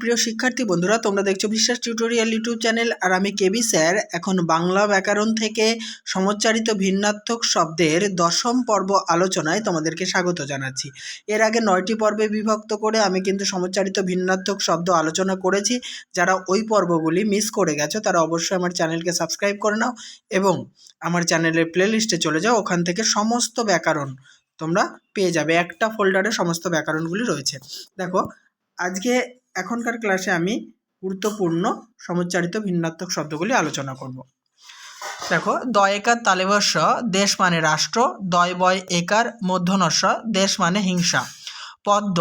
প্রিয় শিক্ষার্থী বন্ধুরা, তোমরা দেখছ বিশ্বাস টিউটোরিয়াল ইউটিউব চ্যানেল। আর আমি কেবি স্যার। এখন বাংলা ব্যাকরণ থেকে সমচ্চারিত ভিন্নাত্মক শব্দের দশম পর্ব আলোচনায় তোমাদেরকে স্বাগত জানাচ্ছি। এর আগে নয়টি পর্বে বিভক্ত করে আমি কিন্তু সমচ্চারিত ভিন্নাত্মক শব্দ আলোচনা করেছি। যারা ওই পর্বগুলি মিস করে গেছো, তারা অবশ্যই আমার চ্যানেলকে সাবস্ক্রাইব করে নাও এবং আমার চ্যানেলের প্লেলিস্টে চলে যাও। ওখান থেকে সমস্ত ব্যাকরণ তোমরা পেয়ে যাবে। একটা ফোল্ডারে সমস্ত ব্যাকরণগুলি রয়েছে। দেখো, আজকে এখনকার ক্লাসে আমি গুরুত্বপূর্ণ সমুচ্চারিত ভিন্নাত্মক শব্দগুলি আলোচনা করব। দেখো দ একার তালেবস্য দেশ মানে রাষ্ট্র, দয়, বয়, একার মধ্যনস্য দেশ মানে হিংসা। পদ্ম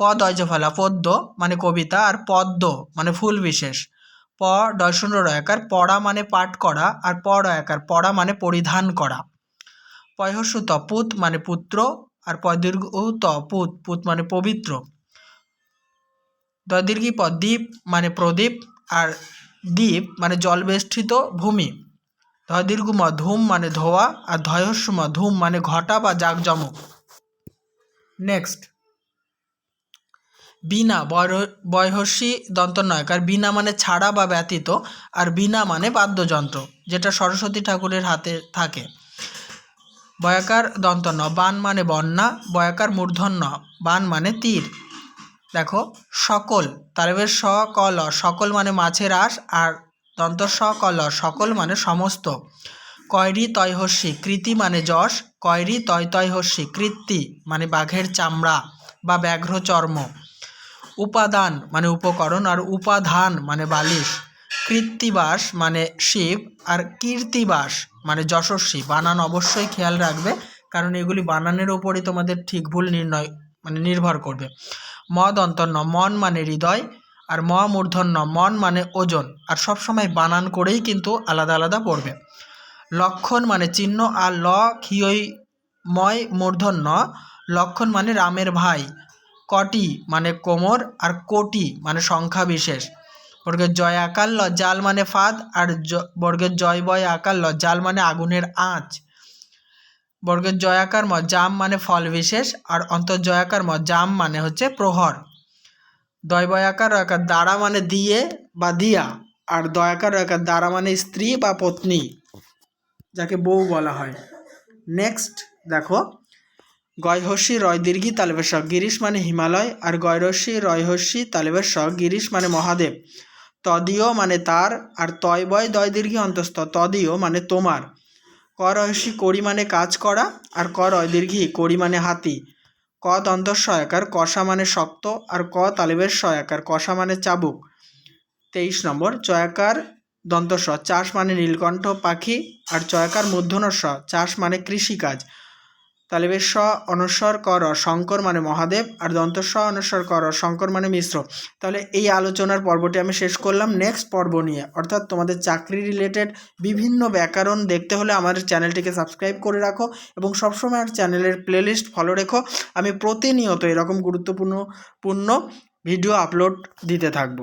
পদ অজফলা পদ্য মানে কবিতা আর পদ্ম মানে ফুল বিশেষ। প, ডয়শূন্য, রয়াকার, পড়া মানে পাঠ করা আর পড় একার পড়া মানে পরিধান করা। পয়হস্য পুত মানে পুত্র আর পদীর্ঘ পুত পুত মানে পবিত্র। দদীর্ঘি প দ্বীপ মানে প্রদীপ আর দ্বীপ মানে জলবেষ্টিত ভূমি। ধদীর্ঘম ধূম মানে ধোয়া আর ধয়স্যম ধূম মানে ঘটা বা জাঁকজমক। নেক্সট বিনা বয়হস্যী দন্তনয়কার বিনা মানে ছাড়া বা ব্যতীত আর বিনা মানে বাদ্যযন্ত্র, যেটা সরস্বতী ঠাকুরের হাতে থাকে। বয়াকার দন্তন্য বান মানে বন্যা, বয়াকার মূর্ধন্য বান মানে তীর। দেখো, সকল তালেবের স কল সকল মানে মাছের আঁশ আর দন্ত স কল সকল মানে সমস্ত। কয়রি তয়হস্যি কৃতি মানে যশ, কয়রি তয় তয়হস্যি কৃত্তি মানে বাঘের চামড়া বা ব্যাঘ্র চর্ম। উপাদান মানে উপকরণ আর উপাধান মানে বালিশ। কৃত্তিবাস মানে শিব আর কীর্তিবাস মানে যশস্বী। বানান অবশ্যই খেয়াল রাখবে, কারণ এগুলি বানানের ওপরই তোমাদের ঠিক ভুল নির্ণয় মানে নির্ভর করবে। মদ অন্তর্ন মন মানে হৃদয়, আর ম মূর্ধন্য মন মানে ওজন, আর সব সময় বানান করেই কিন্তু আলাদা আলাদা পড়বে। লক্ষণ মানে চিহ্ন, আর ল খিয়ই ময় মূর্ধন্য লক্ষণ মানে রামের ভাই। কটি মানে কোমর, আর কোটি মানে সংখ্যা বিশেষ। বর্গের জয়, আকার, ল, জাল মানে ফাঁদ, আর বর্গের জয়, বয়, আকার, ল, জাল মানে আগুনের আঁচ। বর্গের জয়াকার ম জাম মানে ফল বিশেষ, আর অন্তর্জয়াকার ম জাম মানে হচ্ছে প্রহর। দয় বয়াকার একার দ্বারা মানে দিয়ে বা দিয়া, আর দয়াকার একার দ্বারা মানে স্ত্রী বা পত্নী, যাকে বউ বলা হয়। নেক্সট দেখো গয়হস্যি রয় দীর্ঘি তালেবের স গিরিশ মানে হিমালয়, আর গয়রস্যি রয়হস্যি তালেবের স গিরিশ মানে মহাদেব। তদীয় মানে তার, আর তয় বয় দয় দীর্ঘি অন্তস্থ, তদীয় মানে তোমার। ক করি মানে কাজ করা আর করয় দীর্ঘী করি মানে হাতি। ক দন্ত সহায়কার কষা মানে শক্ত আর ক তালিবের সহায়কার কষা মানে চাবুক। তেইশ নম্বর, চয়াকার দন্তস্ব চাষ মানে নীলকণ্ঠ পাখি আর চয়াকার মূর্ধনস্ব চাষ মানে কৃষিকাজ। তালেবের স অনস্বর কর, শঙ্কর মানে মহাদেব, আর দন্তস্ব অনস্বর কর, শঙ্কর মানে মিশ্র। তাহলে এই আলোচনার পর্বটি আমি শেষ করলাম। নেক্সট পর্ব নিয়ে। অর্থাৎ তোমাদের চাকরি রিলেটেড বিভিন্ন ব্যাকরণ দেখতে হলে আমার চ্যানেলটিকে সাবস্ক্রাইব করে রাখো এবং সবসময় আমার চ্যানেলের প্লেলিস্ট ফলো রেখো। আমি প্রতিনিয়ত এরকম গুরুত্বপূর্ণ, পূর্ণ ভিডিও আপলোড দিতে থাকব।